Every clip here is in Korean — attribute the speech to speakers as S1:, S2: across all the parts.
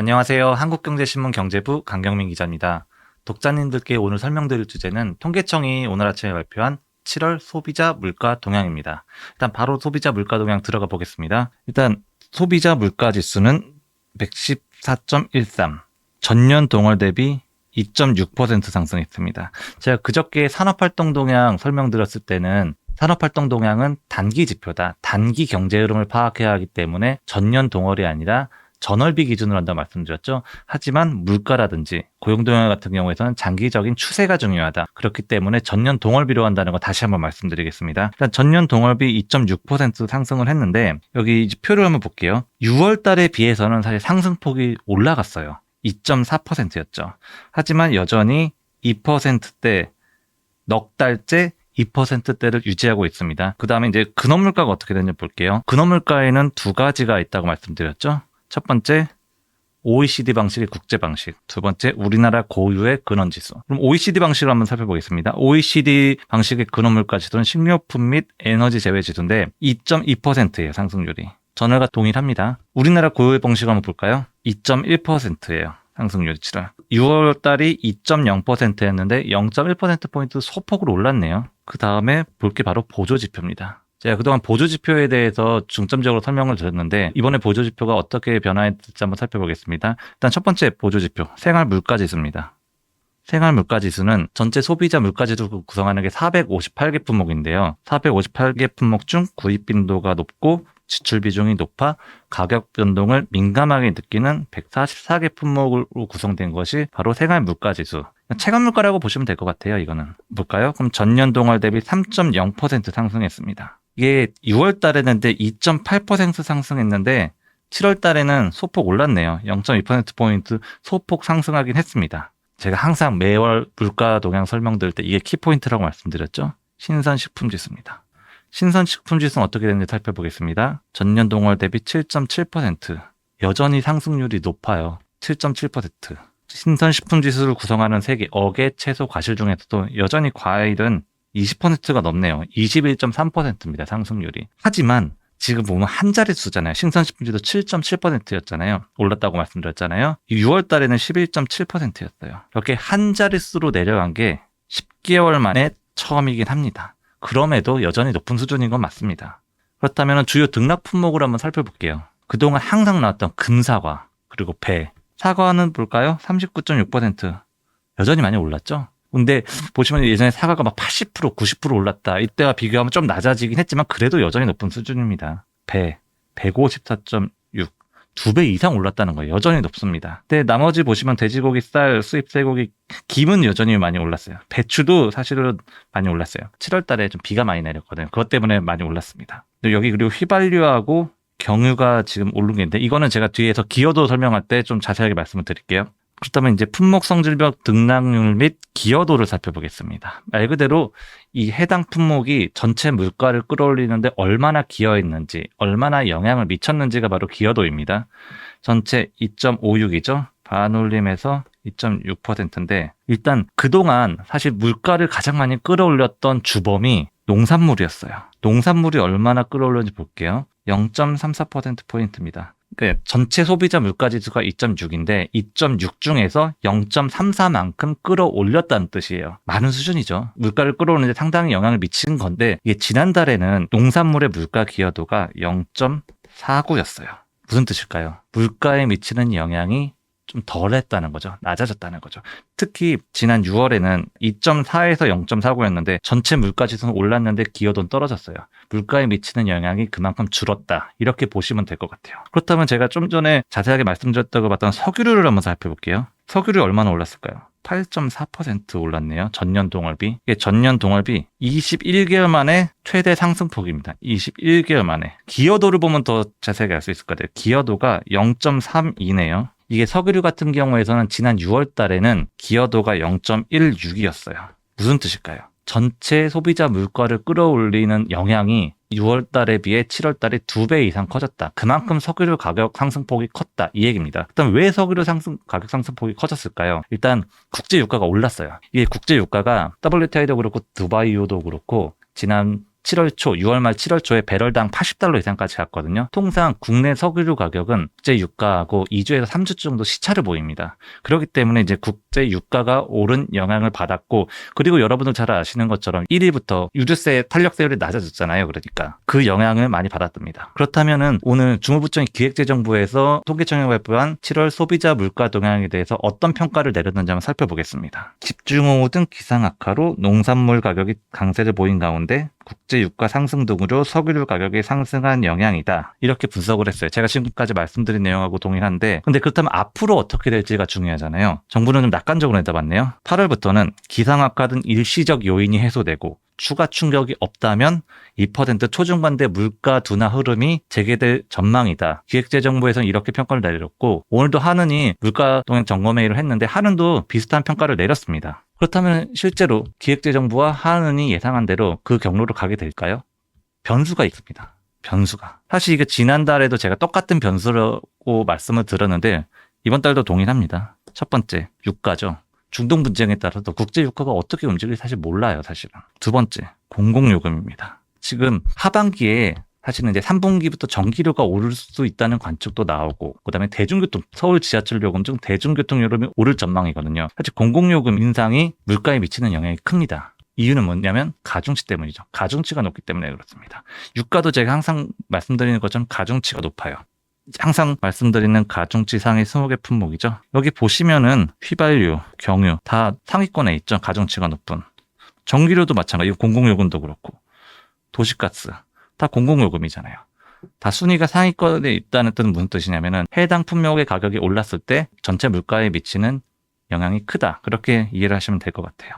S1: 안녕하세요. 한국경제신문 경제부 강경민 기자입니다. 독자님들께 오늘 설명드릴 주제는 통계청이 오늘 아침에 발표한 7월 소비자 물가 동향입니다. 일단 바로 소비자 물가 동향 들어가 보겠습니다. 일단 소비자 물가 지수는 114.13. 전년 동월 대비 2.6% 상승했습니다. 제가 그저께 산업활동 동향 설명드렸을 때는 산업활동 동향은 단기 지표다. 단기 경제 흐름을 파악해야 하기 때문에 전년 동월이 아니라 전월비 기준으로 한다 말씀드렸죠. 하지만 물가라든지 고용 동향 같은 경우에서는 장기적인 추세가 중요하다. 그렇기 때문에 전년 동월비로 한다는 거 다시 한번 말씀드리겠습니다. 일단 전년 동월비 2.6% 상승을 했는데 여기 표를 한번 볼게요. 6월 달에 비해서는 사실 상승폭이 올라갔어요. 2.4%였죠. 하지만 여전히 2%대 넉 달째 2%대를 유지하고 있습니다. 그 다음에 이제 근원물가가 어떻게 되는지 볼게요. 근원물가에는 두 가지가 있다고 말씀드렸죠. 첫 번째, OECD 방식의 국제 방식. 두 번째, 우리나라 고유의 근원 지수. 그럼 OECD 방식을 한번 살펴보겠습니다. OECD 방식의 근원 물가 지수는 식료품 및 에너지 제외 지수인데 2.2%예요, 상승률이. 전월과 동일합니다. 우리나라 고유의 방식 한번 볼까요? 2.1%예요. 상승률치를. 6월 달이 2.0%였는데 0.1%포인트 소폭으로 올랐네요. 그 다음에 볼 게 바로 보조 지표입니다. 제가 그동안 보조 지표에 대해서 중점적으로 설명을 드렸는데 이번에 보조 지표가 어떻게 변화했을지 한번 살펴보겠습니다. 일단 첫 번째 보조 지표 생활 물가 지수입니다. 생활 물가 지수는 전체 소비자 물가 지수를 구성하는 게 458개 품목인데요. 458개 품목 중 구입 빈도가 높고 지출 비중이 높아 가격 변동을 민감하게 느끼는 144개 품목으로 구성된 것이 바로 생활 물가 지수. 체감 물가라고 보시면 될 것 같아요, 이거는. 볼까요? 그럼 전년 동월 대비 3.0% 상승했습니다. 이게 6월 달에는 2.8% 상승했는데 7월 달에는 소폭 올랐네요. 0.2%포인트 소폭 상승하긴 했습니다. 제가 항상 매월 물가 동향 설명드릴 때 이게 키포인트라고 말씀드렸죠. 신선식품 지수입니다. 신선식품 지수는 어떻게 되는지 살펴보겠습니다. 전년 동월 대비 7.7%. 여전히 상승률이 높아요. 7.7%. 신선식품 지수를 구성하는 세계 어개, 채소, 과실 중에서도 여전히 과일은 20%가 넘네요. 21.3%입니다. 상승률이. 하지만 지금 보면 한 자릿수잖아요. 신선식품지도 7.7%였잖아요. 올랐다고 말씀드렸잖아요. 6월 달에는 11.7%였어요. 이렇게 한 자릿수로 내려간 게 10개월 만에 처음이긴 합니다. 그럼에도 여전히 높은 수준인 건 맞습니다. 그렇다면 주요 등락 품목을 한번 살펴볼게요. 그동안 항상 나왔던 금사과, 그리고 배. 사과는 볼까요? 39.6%. 여전히 많이 올랐죠? 근데 보시면 예전에 사과가 막 80%, 90% 올랐다. 이때와 비교하면 좀 낮아지긴 했지만 그래도 여전히 높은 수준입니다. 배, 154.6. 두 배 이상 올랐다는 거예요. 여전히 높습니다. 근데 나머지 보시면 돼지고기, 쌀, 수입 쇠고기, 김은 여전히 많이 올랐어요. 배추도 사실은 많이 올랐어요. 7월 달에 좀 비가 많이 내렸거든요. 그것 때문에 많이 올랐습니다. 여기 그리고 휘발유하고 경유가 지금 오른 게 있는데 이거는 제가 뒤에서 기여도 설명할 때 좀 자세하게 말씀을 드릴게요. 그렇다면 이제 품목 성질별 등락률 및 기여도를 살펴보겠습니다. 말 그대로 이 해당 품목이 전체 물가를 끌어올리는데 얼마나 기여했는지, 얼마나 영향을 미쳤는지가 바로 기여도입니다. 전체 2.56이죠. 반올림에서 2.6%인데 일단 그동안 사실 물가를 가장 많이 끌어올렸던 주범이 농산물이었어요. 농산물이 얼마나 끌어올렸는지 볼게요. 0.34%포인트입니다. 그러니까 전체 소비자 물가 지수가 2.6인데 2.6 중에서 0.34만큼 끌어올렸다는 뜻이에요. 많은 수준이죠. 물가를 끌어오는데 상당히 영향을 미치는 건데 이게 지난달에는 농산물의 물가 기여도가 0.49였어요. 무슨 뜻일까요? 물가에 미치는 영향이 좀 덜했다는 거죠. 낮아졌다는 거죠. 특히 지난 6월에는 2.4에서 0.49였는데 전체 물가 지수는 올랐는데 기여도는 떨어졌어요. 물가에 미치는 영향이 그만큼 줄었다. 이렇게 보시면 될 것 같아요. 그렇다면 제가 좀 전에 자세하게 말씀드렸다고 봤던 석유류를 한번 살펴볼게요. 석유류 얼마나 올랐을까요? 8.4% 올랐네요. 전년 동월비. 이게 전년 동월비 21개월 만에 최대 상승폭입니다. 21개월 만에. 기여도를 보면 더 자세하게 알 수 있을 것 같아요. 기여도가 0.32네요. 이게 석유류 같은 경우에서는 지난 6월 달에는 기여도가 0.16이었어요. 무슨 뜻일까요? 전체 소비자 물가를 끌어올리는 영향이 6월 달에 비해 7월 달에 두배 이상 커졌다. 그만큼 석유류 가격 상승폭이 컸다. 이 얘기입니다. 일단 왜 석유류 상승, 가격 상승폭이 커졌을까요? 일단 국제 유가가 올랐어요. 이게 국제 유가가 WTI도 그렇고 두바이유도 그렇고 지난 7월 초, 6월 말 7월 초에 배럴당 80달러 이상까지 갔거든요. 통상 국내 석유류 가격은 국제 유가하고 2주에서 3주 정도 시차를 보입니다. 그렇기 때문에 이제 국제 유가가 오른 영향을 받았고 그리고 여러분들 잘 아시는 것처럼 1위부터 유류세 탄력세율이 낮아졌잖아요. 그러니까 그 영향을 많이 받았답니다. 그렇다면은 오늘 중후부처인 기획재정부에서 통계청이 발표한 7월 소비자 물가 동향에 대해서 어떤 평가를 내렸는지 한번 살펴보겠습니다. 집중호우 등 기상 악화로 농산물 가격이 강세를 보인 가운데 국제 유가 상승 등으로 석유류 가격이 상승한 영향이다. 이렇게 분석을 했어요. 제가 지금까지 말씀드린 내용하고 동일한데 근데 그렇다면 앞으로 어떻게 될지가 중요하잖아요. 정부는 좀 낙관적으로 내다봤네요. 8월부터는 기상 악화 등 일시적 요인이 해소되고 추가 충격이 없다면 2% 초중반대 물가 둔화 흐름이 재개될 전망이다. 기획재정부에서는 이렇게 평가를 내렸고 오늘도 한은이 물가 동향 점검회의를 했는데 한은도 비슷한 평가를 내렸습니다. 그렇다면 실제로 기획재정부와 한은이 예상한 대로 그 경로로 가게 될까요? 변수가 있습니다. 변수가. 사실 이게 지난달에도 제가 똑같은 변수라고 말씀을 드렸는데 이번 달도 동일합니다. 첫 번째, 유가죠. 중동 분쟁에 따라서 국제 유가가 어떻게 움직일지 사실 몰라요, 사실은. 두 번째, 공공요금입니다. 지금 하반기에 사실은 이제 3분기부터 전기료가 오를 수 있다는 관측도 나오고, 그 다음에 대중교통, 서울 지하철 요금 등 대중교통 요금이 오를 전망이거든요. 사실 공공요금 인상이 물가에 미치는 영향이 큽니다. 이유는 뭐냐면 가중치 때문이죠. 가중치가 높기 때문에 그렇습니다. 유가도 제가 항상 말씀드리는 것처럼 가중치가 높아요. 항상 말씀드리는 가중치 상위 20개 품목이죠. 여기 보시면은 휘발유, 경유 다 상위권에 있죠. 가중치가 높은. 전기료도 마찬가지. 공공요금도 그렇고. 도시가스 다 공공요금이잖아요. 다 순위가 상위권에 있다는 뜻은 무슨 뜻이냐면은 해당 품목의 가격이 올랐을 때 전체 물가에 미치는 영향이 크다. 그렇게 이해를 하시면 될 것 같아요.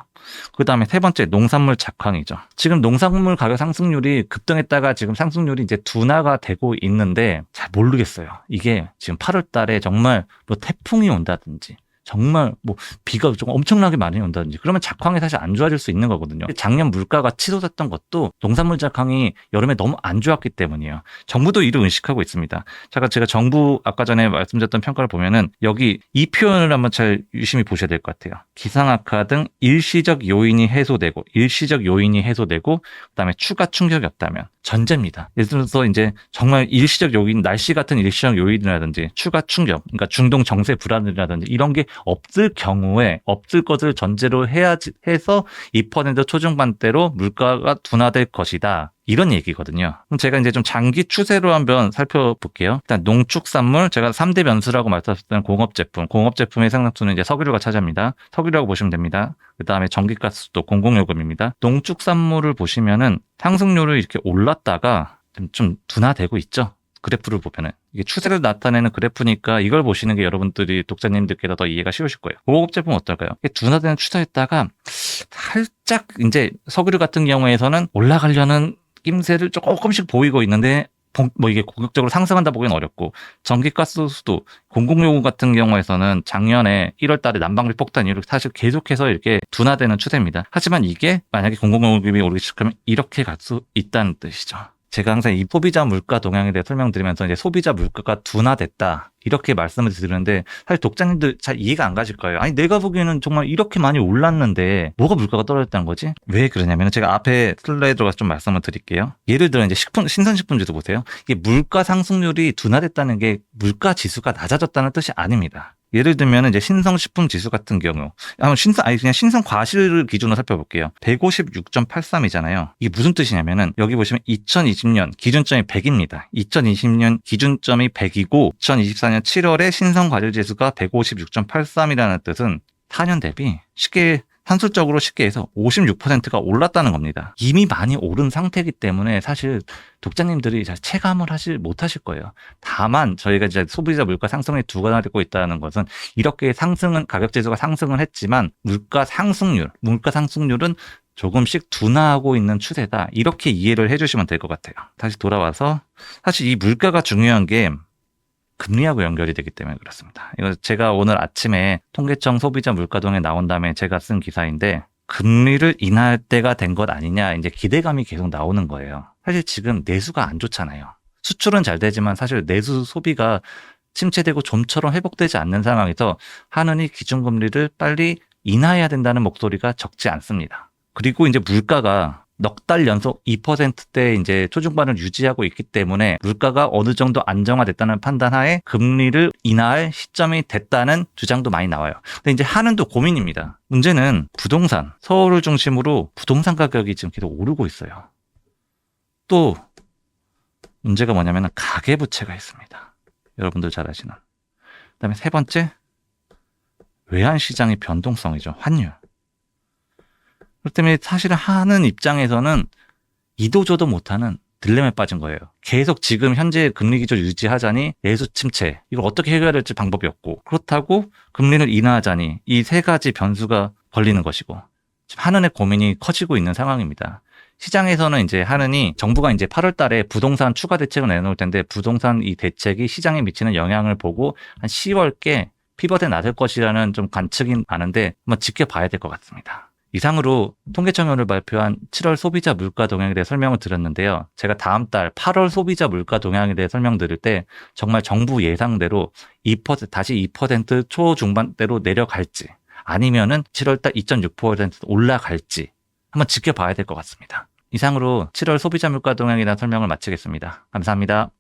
S1: 그 다음에 세 번째, 농산물 작황이죠. 지금 농산물 가격 상승률이 급등했다가 지금 상승률이 이제 둔화가 되고 있는데 잘 모르겠어요. 이게 지금 8월 달에 정말 뭐 태풍이 온다든지 정말 뭐 비가 좀 엄청나게 많이 온다든지 그러면 작황이 사실 안 좋아질 수 있는 거거든요. 작년 물가가 치솟았던 것도 농산물 작황이 여름에 너무 안 좋았기 때문이에요. 정부도 이를 의식하고 있습니다. 잠깐 제가 정부 아까 전에 말씀드렸던 평가를 보면은 여기 이 표현을 한번 잘 유심히 보셔야 될 것 같아요. 기상악화 등 일시적 요인이 해소되고 일시적 요인이 해소되고 그다음에 추가 충격이 없다면 전제입니다. 예를 들어서 이제 정말 일시적 요인, 날씨 같은 일시적 요인이라든지 추가 충격, 그러니까 중동 정세 불안이라든지 이런 게 없을 경우에 없을 것을 전제로 해야지 해서 2% 초중반대로 물가가 둔화될 것이다. 이런 얘기거든요. 제가 이제 좀 장기 추세로 한번 살펴볼게요. 일단 농축산물, 제가 3대 변수라고 말씀드렸던 공업제품, 공업제품의 상당수는 이제 석유류가 차지합니다. 석유라고 보시면 됩니다. 그 다음에 전기가스도 공공요금입니다. 농축산물을 보시면은 상승률을 이렇게 올랐다가 좀, 좀 둔화되고 있죠. 그래프를 보면은 이게 추세를 나타내는 그래프니까 이걸 보시는 게 여러분들이 독자님들께서 더 이해가 쉬우실 거예요. 고급 제품 어떨까요? 이게 둔화되는 추세였다가 살짝 이제 석유류 같은 경우에서는 올라가려는 낌새를 조금씩 보이고 있는데 뭐 이게 공격적으로 상승한다 보기는 어렵고 전기가스 수도 공공요금 같은 경우에서는 작년에 1월 달에 난방비 폭탄 이후로 사실 계속해서 이렇게 둔화되는 추세입니다. 하지만 이게 만약에 공공요금이 오르기 시작하면 이렇게 갈 수 있다는 뜻이죠. 제가 항상 이 소비자 물가 동향에 대해 설명드리면서 이제 소비자 물가가 둔화됐다. 이렇게 말씀을 드리는데 사실 독자님들 잘 이해가 안 가실 거예요. 아니 내가 보기에는 정말 이렇게 많이 올랐는데 뭐가 물가가 떨어졌다는 거지? 왜 그러냐면 제가 앞에 슬라이드로 좀 말씀을 드릴게요. 예를 들어 이제 식품 신선식품주도 보세요. 이게 물가 상승률이 둔화됐다는 게 물가 지수가 낮아졌다는 뜻이 아닙니다. 예를 들면 이제 신성식품 지수 같은 경우, 한번 신성 아니 그냥 신성 과실을 기준으로 살펴볼게요. 156.83이잖아요. 이게 무슨 뜻이냐면은 여기 보시면 2020년 기준점이 100입니다. 2020년 기준점이 100이고 2024년 7월에 신성 과실 지수가 156.83이라는 뜻은 4년 대비 쉽게 산술적으로 쉽게 해서 56%가 올랐다는 겁니다. 이미 많이 오른 상태이기 때문에 사실 독자님들이 잘 체감을 하실 못하실 거예요. 다만 저희가 이제 소비자 물가 상승에 두가 되고 있다는 것은 이렇게 상승은 가격 지수가 상승을 했지만 물가 상승률, 물가 상승률은 조금씩 둔화하고 있는 추세다. 이렇게 이해를 해주시면 될 것 같아요. 다시 돌아와서 사실 이 물가가 중요한 게 금리하고 연결이 되기 때문에 그렇습니다. 이거 제가 오늘 아침에 통계청 소비자 물가동에 나온 다음에 제가 쓴 기사인데 금리를 인하할 때가 된 것 아니냐 이제 기대감이 계속 나오는 거예요. 사실 지금 내수가 안 좋잖아요. 수출은 잘 되지만 사실 내수 소비가 침체되고 좀처럼 회복되지 않는 상황에서 하느니 기준금리를 빨리 인하해야 된다는 목소리가 적지 않습니다. 그리고 이제 물가가 넉 달 연속 2%대 이제 초중반을 유지하고 있기 때문에 물가가 어느 정도 안정화됐다는 판단하에 금리를 인하할 시점이 됐다는 주장도 많이 나와요. 근데 이제 한은도 고민입니다. 문제는 부동산, 서울을 중심으로 부동산 가격이 지금 계속 오르고 있어요. 또 문제가 뭐냐면 가계 부채가 있습니다. 여러분들 잘 아시는. 그다음에 세 번째 외환 시장의 변동성이죠. 환율. 그렇기 때문에 사실은 하는 입장에서는 이도저도 못하는 딜레마에 빠진 거예요. 계속 지금 현재 금리 기조 유지하자니 내수 침체 이걸 어떻게 해결해야 될지 방법이 없고 그렇다고 금리를 인하하자니 이 세 가지 변수가 걸리는 것이고 지금 한은의 고민이 커지고 있는 상황입니다. 시장에서는 이제 하느니 정부가 이제 8월 달에 부동산 추가 대책을 내놓을 텐데 부동산 이 대책이 시장에 미치는 영향을 보고 한 10월께 피벗에 나설 것이라는 좀 관측이 많은데 한번 지켜봐야 될 것 같습니다. 이상으로 통계청이 오늘 발표한 7월 소비자 물가 동향에 대해 설명을 드렸는데요. 제가 다음 달 8월 소비자 물가 동향에 대해 설명드릴 때 정말 정부 예상대로 2% 다시 2% 초중반대로 내려갈지 아니면은 7월 달 2.6% 올라갈지 한번 지켜봐야 될 것 같습니다. 이상으로 7월 소비자 물가 동향에 대한 설명을 마치겠습니다. 감사합니다.